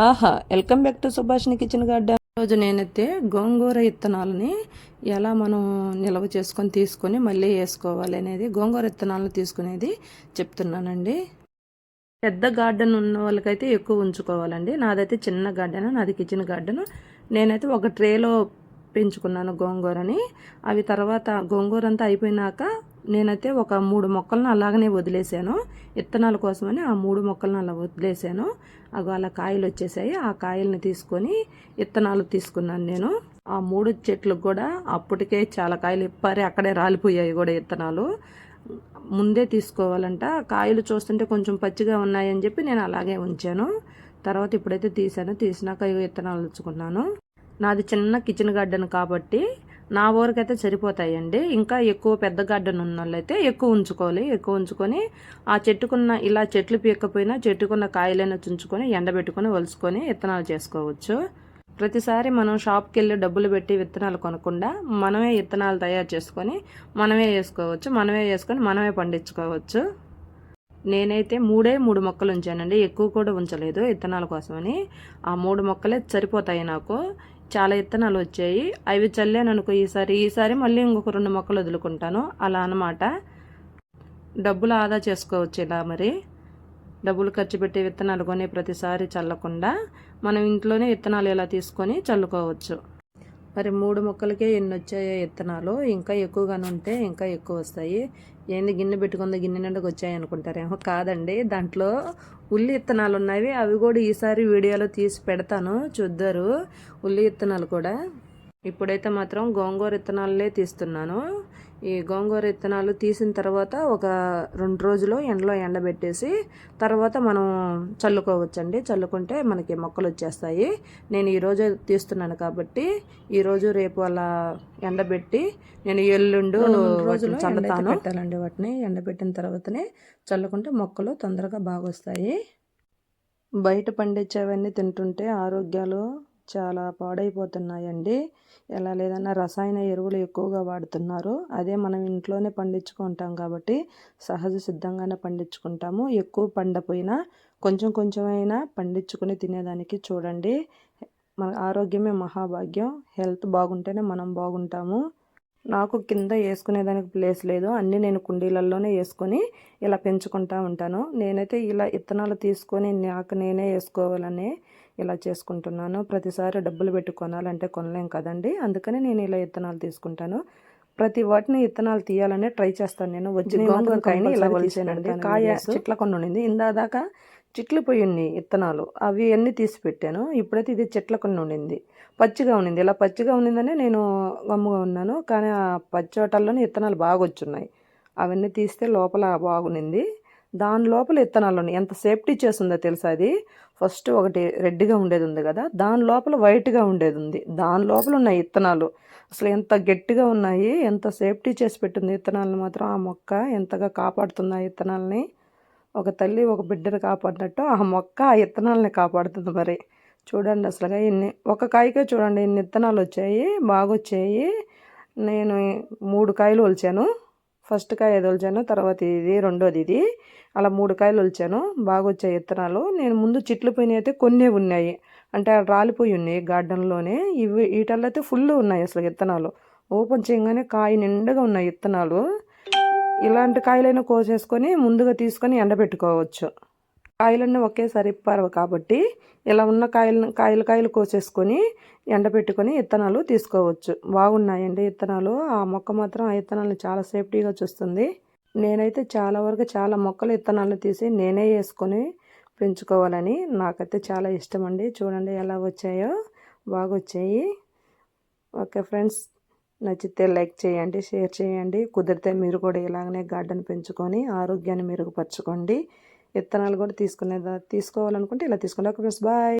ఆహా welcome back to Subhashini kitchen garden. రోజు నేనైతే గోంగూర ఇత్తనాలని ఎలా మనం నిల్వ చేసుకొని తీసుకొని మళ్ళీ వేసుకోవాలి అనేది గోంగూర ఇత్తనాలను తీసుకునేది చెప్తున్నానండి. పెద్ద గార్డెన్ ఉన్న వాళ్ళకైతే ఎక్కువ ఉంచుకోవాలండి. నాదైతే చిన్న గార్డెన్ నాది కిచెన్ గార్డెన్. నేనైతే ఒక ట్రేలో పెంచుకున్నాను గోంగూరని. అవి తర్వాత గోంగూర అంతా అయిపోయినాక నేనైతే ఒక మూడు మొక్కలను అలాగనే వదిలేసాను. విత్తనాల కోసమని ఆ మూడు మొక్కలను అలా వదిలేసాను. అవి అలా కాయలు వచ్చేసాయి. ఆ కాయల్ని తీసుకొని విత్తనాలు తీసుకున్నాను నేను. ఆ మూడు చెట్లకు కూడా అప్పటికే చాలా కాయలు ఇప్పారి అక్కడే రాలిపోయాయి కూడా విత్తనాలు ముందే తీసుకోవాలంట. కాయలు చూస్తుంటే కొంచెం పచ్చిగా ఉన్నాయని చెప్పి నేను అలాగే ఉంచాను. తర్వాత ఇప్పుడైతే తీసాను. తీసినాక విత్తనాలు ఉంచుకున్నాను. నాది చిన్న కిచెన్ గార్డెన్ కాబట్టి నా ఊరికైతే సరిపోతాయండి. ఇంకా ఎక్కువ పెద్ద గార్డెన్ ఉన్న వాళ్ళైతే ఎక్కువ ఉంచుకోవాలి. ఎక్కువ ఉంచుకొని ఆ చెట్టుకున్న ఇలా చెట్లు పీకపోయినా చెట్టుకున్న కాయలైనా చుంచుకొని ఎండబెట్టుకొని వలుసుకొని విత్తనాలు చేసుకోవచ్చు. ప్రతిసారి మనం షాప్కి వెళ్ళి డబ్బులు పెట్టి విత్తనాలు కొనకుండా మనమే విత్తనాలు తయారు చేసుకొని మనమే వేసుకోవచ్చు. మనమే వేసుకొని మనమే పండించుకోవచ్చు. నేనైతే మూడే మూడు మొక్కలు ఉంచానండి. ఎక్కువ కూడా ఉంచలేదు విత్తనాల కోసమని. ఆ మూడు మొక్కలే సరిపోతాయి నాకు. చాలా విత్తనాలు వచ్చాయి. అవి చల్లాను అనుకో ఈసారి ఈసారి మళ్ళీ ఇంకొక రెండు మొక్కలు వదులుకుంటాను. అలా అనమాట డబ్బులు ఆదా చేసుకోవచ్చు ఇలా మరి. డబ్బులు ఖర్చు పెట్టి విత్తనాలు కొని ప్రతిసారి చల్లకుండా మనం ఇంట్లోనే విత్తనాలు ఇలా తీసుకొని చల్లుకోవచ్చు. మరి మూడు మొక్కలకే ఎన్ని వచ్చాయో విత్తనాలు ఇంకా ఎక్కువగానే ఉంటే ఇంకా ఎక్కువ వస్తాయి. ఏంది గిన్నె పెట్టుకుంది గిన్నె నిండుకు వచ్చాయి అనుకుంటారేమో కాదండి. దాంట్లో ఉల్లి విత్తనాలు ఉన్నాయి అవి కూడా ఈసారి వీడియోలో తీసి పెడతాను చూద్దరు. ఉల్లి విత్తనాలు కూడా ఇప్పుడైతే మాత్రం గోంగూర విత్తనాలే తీస్తున్నాను. ఈ గోంగూర విత్తనాలు తీసిన తర్వాత ఒక రెండు రోజులు ఎండలో ఎండబెట్టేసి తర్వాత మనం చల్లుకోవచ్చండి. చల్లుకుంటే మనకి మొక్కలు వచ్చేస్తాయి. నేను ఈరోజు తీస్తున్నాను కాబట్టి ఈరోజు రేపు అలా ఎండబెట్టి నేను ఎల్లుండు రోజులు చల్లుతాను. పెట్టాలండి వాటిని. ఎండబెట్టిన తర్వాతనే చల్లుకుంటే మొక్కలు తొందరగా బాగా వస్తాయి బయట పండించేవన్నీ తింటుంటే ఆరోగ్యాలు చాలా పాడైపోతున్నాయండి. ఎలా లేదన్నా రసాయన ఎరువులు ఎక్కువగా వాడుతున్నారు. అదే మనం ఇంట్లోనే పండించుకుంటాం కాబట్టి సహజ సిద్ధంగానే పండించుకుంటాము. ఎక్కువ పండపోయినా కొంచెం కొంచెమైనా పండించుకుని తినేదానికి చూడండి. మన ఆరోగ్యమే మహాభాగ్యం. హెల్త్ బాగుంటేనే మనం బాగుంటాము. నాకు కింద వేసుకునేదానికి ప్లేస్ లేదు. అన్నీ నేను కుండీలలోనే వేసుకొని ఇలా పెంచుకుంటా ఉంటాను. నేనైతే ఇలా ఇత్తనాలు తీసుకొని నాకు నేనే వేసుకోవాలని ఇలా చేసుకుంటున్నాను. ప్రతిసారి డబ్బులు పెట్టి కొనాలంటే కొనలేం కదండి. అందుకని నేను ఇలా ఇత్తనాలు తీసుకుంటాను. ప్రతి వాటిని ఇత్తనాలు తీయాలనే ట్రై చేస్తాను నేను. వచ్చిన ఇలా వలిసానండి కాయ చెట్ల కొన్ని ఉండింది. ఇందాదాకా చిట్లు పోయి ఉన్నాయి ఇత్తనాలు. అవి అన్నీ తీసి పెట్టాను. ఇప్పుడైతే ఇది చెట్ల కొన్ని ఉండింది. పచ్చిగా ఉండింది. ఇలా పచ్చిగా ఉండిందనే నేను గమ్ముగా ఉన్నాను. కానీ ఆ పచ్చోటల్లోనే ఇత్తనాలు బాగా వచ్చున్నాయి. అవన్నీ తీస్తే లోపల బాగునింది దాని లోపల ఇత్తనాలు ఉన్నాయి ఎంత సేఫ్టీ చేస్తుందో తెలుసా అది? ఫస్ట్ ఒకటి రెడ్గా ఉండేది ఉంది కదా దాని లోపల వైట్గా ఉండేది ఉంది దాని లోపల ఉన్నాయి ఇత్తనాలు. అసలు ఎంత గట్టిగా ఉన్నాయి ఎంత సేఫ్టీ చేసి పెట్టింది ఇత్తనాలను మాత్రం ఆ మొక్క ఎంతగా కాపాడుతుంది ఆ ఇత్తనాలని. ఒక తల్లి ఒక బిడ్డను కాపాడినట్టు ఆ మొక్క ఆ ఇత్తనాలని కాపాడుతుంది మరి. చూడండి అసలుగా ఇన్ని ఒక కాయకే చూడండి ఇన్ని ఇత్తనాలు వచ్చాయి బాగా వచ్చాయి నేను మూడు కాయలు ఒలిచాను. ఫస్ట్ కాయ ఏదొలిచాను తర్వాత ఇది రెండోది ఇది. అలా మూడు కాయలు వలిచాను బాగా వచ్చాయి విత్తనాలు నేను ముందు చిట్లు పోయినవి అయితే కొన్ని ఉన్నాయి. అంటే రాలిపోయి ఉన్నాయి గార్డెన్లోనే. ఇవి వీటల్లో అయితే ఫుల్ ఉన్నాయి అసలు విత్తనాలు ఓపెన్ చేయగానే కాయ నిండుగా ఉన్నాయి విత్తనాలు ఇలాంటి కాయలైనా కోసేసుకొని ముందుగా తీసుకొని ఎండబెట్టుకోవచ్చు. కాయలన్నీ ఒకేసారి ఇప్పారు కాబట్టి ఇలా ఉన్న కాయలు కాయలు కాయలు కోసేసుకొని ఎండబెట్టుకొని విత్తనాలు తీసుకోవచ్చు. బాగున్నాయండి విత్తనాలు ఆ మొక్క మాత్రం ఆ విత్తనాలను చాలా సేఫ్టీగా చూస్తుంది. నేనైతే చాలా వరకు చాలా మొక్కలు విత్తనాలు తీసి నేనే వేసుకొని పెంచుకోవాలని నాకైతే చాలా ఇష్టం అండి చూడండి ఎలా వచ్చాయో. బాగా వచ్చాయి ఓకే ఫ్రెండ్స్ నచ్చితే లైక్ చేయండి షేర్ చేయండి. కుదిరితే మీరు కూడా ఇలాగనే గార్డెన్ పెంచుకొని ఆరోగ్యాన్ని మెరుగుపరచుకోండి. విత్తనాలు కూడా తీసుకునే తీసుకోవాలనుకుంటే ఇలా తీసుకోండి ఓకే ఫ్రెండ్స్ బాయ్.